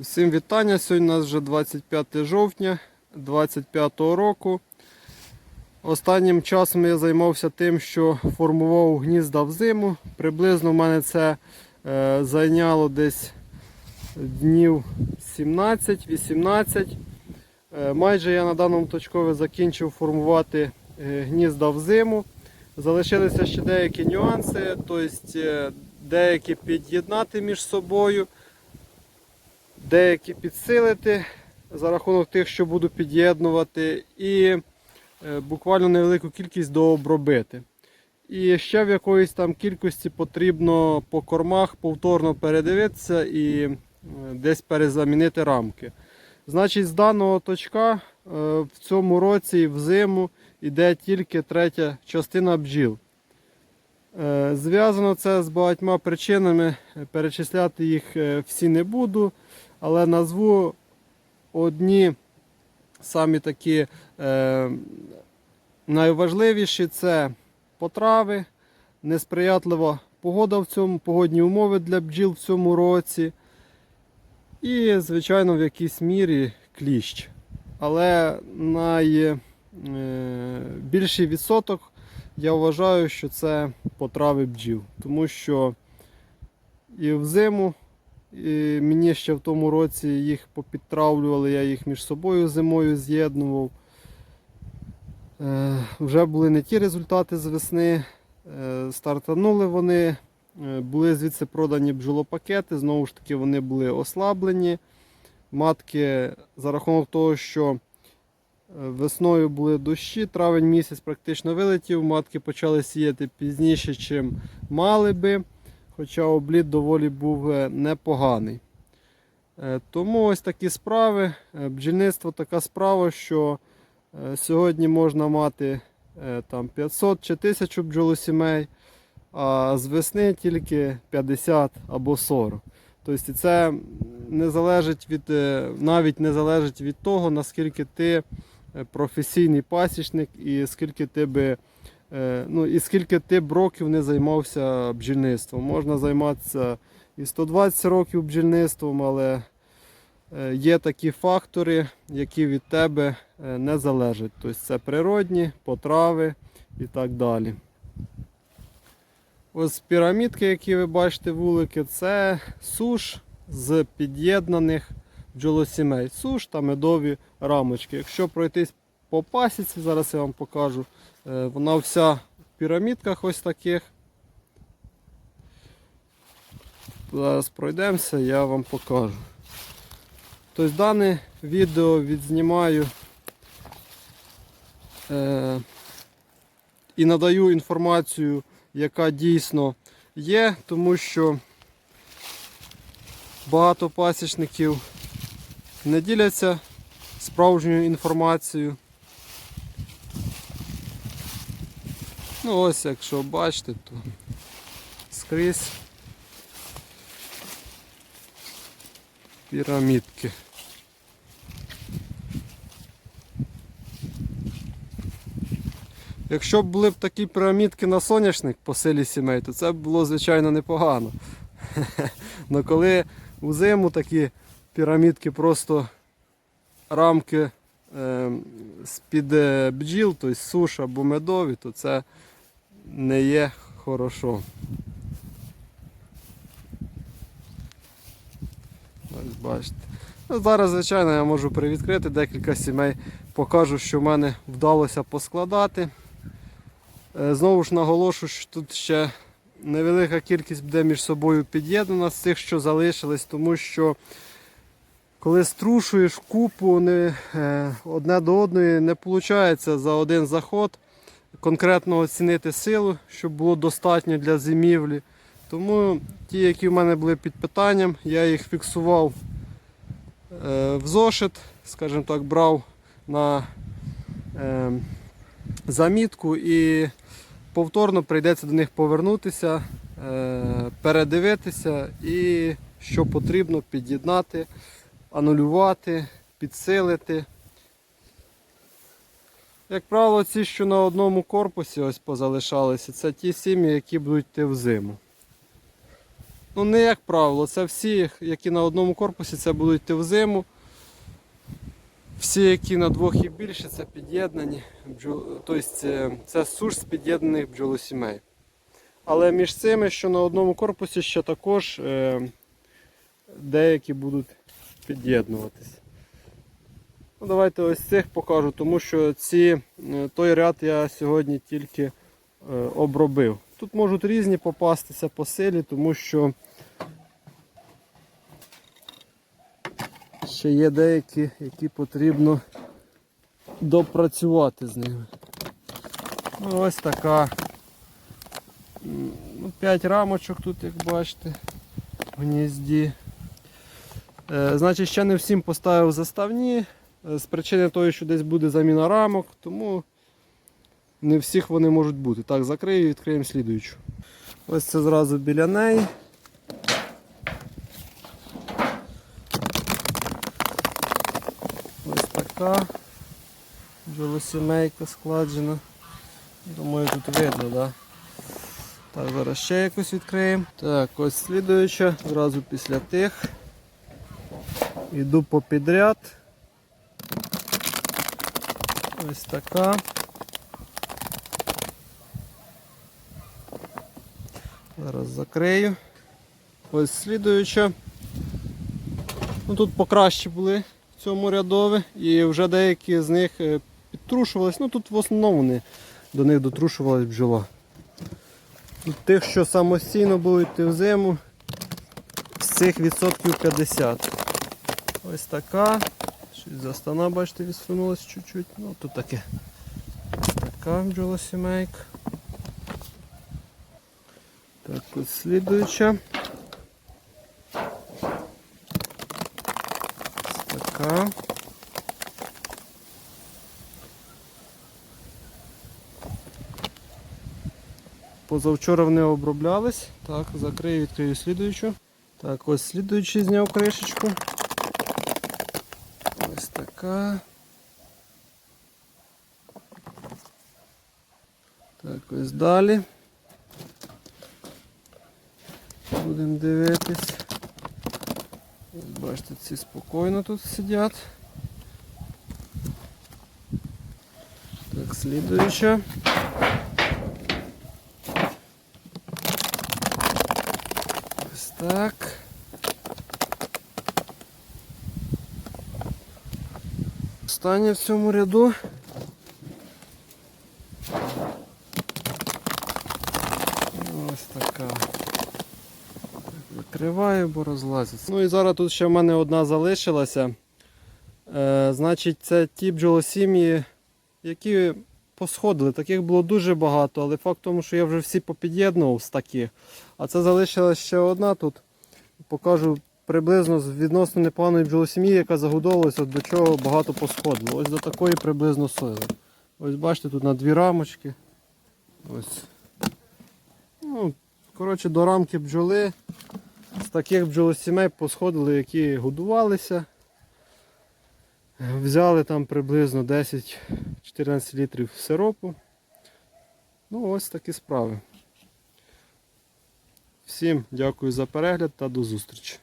Всім вітання. Сьогодні у нас вже 25 жовтня 25 року. Останнім часом я займався тим, що формував гнізда взиму. Приблизно в мене це е, зайняло десь днів 17-18. Е, майже я на даному точкові закінчив формувати е, гнізда взиму. Залишилися ще деякі нюанси, тобто е, деякі під'єднати між собою деякі підсилити за рахунок тих, що буду під'єднувати, і е, буквально невелику кількість дообробити. І ще в якоїсь там кількості потрібно по кормах повторно передивитися і е, десь перезамінити рамки. Значить, з даного точка е, в цьому році і взиму йде тільки третя частина бджіл. Зв'язано це з багатьма причинами. Перечисляти їх всі не буду, але назву одні самі такі е, найважливіші це потрави, несприятлива погода в цьому, погодні умови для бджіл в цьому році. І, звичайно, в якійсь мірі кліщ. Але найбільший відсоток я вважаю, що це потрави бджіл. Тому що і взиму, мені ще в тому році їх попідтравлювали, я їх між собою зимою з'єднував. Е, вже були не ті результати з весни. Е, стартанули вони, е, були звідси продані бджолопакети, знову ж таки, вони були ослаблені. Матки за рахунок того, що весною були дощі, травень місяць практично вилетів, матки почали сіяти пізніше, чим мали би, хоча обліт доволі був е, непоганий. Е, Тому ось такі справи. Е, Бджільництво така справа, що сьогодні можна мати там 500 чи 1000 бджолосімей, а з весни тільки 50 або 40. Тобто це не залежить від, навіть не залежить від того, наскільки ти професійний пасічник і скільки ти би, ну, і скільки ти б років не займався бджільництвом. Можна займатися і 120 років бджільництвом, але е, є такі фактори, які від тебе е, не залежать. Тобто це природні, потрави і так далі. Ось пірамідки, які ви бачите, вулики, це суш з під'єднаних бджолосімей. Суш та медові рамочки. Якщо пройтись по пасіці, зараз я вам покажу. е, Вона вся в пірамідках ось таких. Зараз пройдемося, я вам покажу. Тобто дане відео відзнімаю е, і надаю інформацію яка дійсно є, тому що багато пасічників не діляться справжньою інформацією. Ну ось, якщо бачите, то скрізь пірамідки. Якщо б були б такі пірамідки на соняшник по силі сімей, то це б було, звичайно, непогано. Але коли у зиму такі пірамідки просто рамки е, з-під е, бджіл, тобто суш або медові, то це не є хорошо. Ось бачите. Ну, зараз, звичайно, я можу привідкрити декілька сімей, покажу, що в мене вдалося поскладати. Е, Знову ж наголошую, що тут ще невелика кількість буде між собою під'єднана з цих, що залишились, тому що коли струшуєш купу не, е, одне до одної, не виходить за один заход конкретно оцінити силу, щоб було достатньо для зимівлі. Тому ті, які в мене були під питанням, я їх фіксував е, в зошит, скажімо так, брав на е, замітку і повторно прийдеться до них повернутися, е, передивитися і що потрібно під'єднати, анулювати, підсилити. Як правило, ці, що на одному корпусі ось позалишалися, це ті сім'ї, які будуть йти в зиму. Ну, не як правило, це всі, які на одному корпусі, це будуть йти в зиму. Всі, які на двох і більше, це під'єднані. Тобто це, це суш з під'єднаних бджолосімей. Але між цими, що на одному корпусі, ще також е, деякі будуть під'єднуватись. Ну, давайте ось цих покажу, тому що ці, е, той ряд я сьогодні тільки е, обробив. Тут можуть різні попастися по силі, тому що ще є деякі, які потрібно допрацювати з ними. Ну, ось така. Ну, 5 рамочок тут, як бачите, в гнізді. Е, значить, ще не всім поставив заставні. Е, З причини того, що десь буде заміна рамок, тому не всіх вони можуть бути. Так, закрию і відкриємо слідуючу. Ось це зразу біля неї. Ось така бджолосімейка складжена. Думаю, тут видно, да? Так, зараз ще якось відкриємо. Так, ось слідуюча, зразу після тих. Йду по підряд. Ось така. Зараз закрию. Ось слідуюча. Ну, тут покраще були в цьому рядові і вже деякі з них е, підтрушувались. Ну тут в основному вони до них дотрушувалась бджола. Тут тих, що самостійно будуть йти в зиму, з цих відсотків 50. Ось така. Застана, бачите, відсунулась чуть-чуть. Ну тут таке. Така бджолосімейка. Так, ось слідуюча. Така. Позавчора вони оброблялись. Так, закрию, відкрию слідуючу. Так, ось слідуючий зняв кришечку. Така. Так, ось далі. Будемо дивитись. Ось бачите, ці спокійно тут сидять. Так, слідуюча. Ось так. Остання в цьому ряду. Ось така. Викриваю, бо розлазиться. Ну і зараз тут ще в мене одна залишилася. Е, значить, це ті бджолосім'ї, які посходили. Таких було дуже багато, але факт в тому, що я вже всі попід'єднував з таких. А це залишилась ще одна тут. Покажу приблизно з відносно непоганої бджолосім'ї, яка загудовувалася, до чого багато посходило. Ось до такої приблизно сили. Ось бачите, тут на дві рамочки. Ось. Ну, коротше, до рамки бджоли з таких бджолосімей посходили, які годувалися. Взяли там приблизно 10-14 літрів сиропу. Ну, ось такі справи. Всім дякую за перегляд та до зустрічі.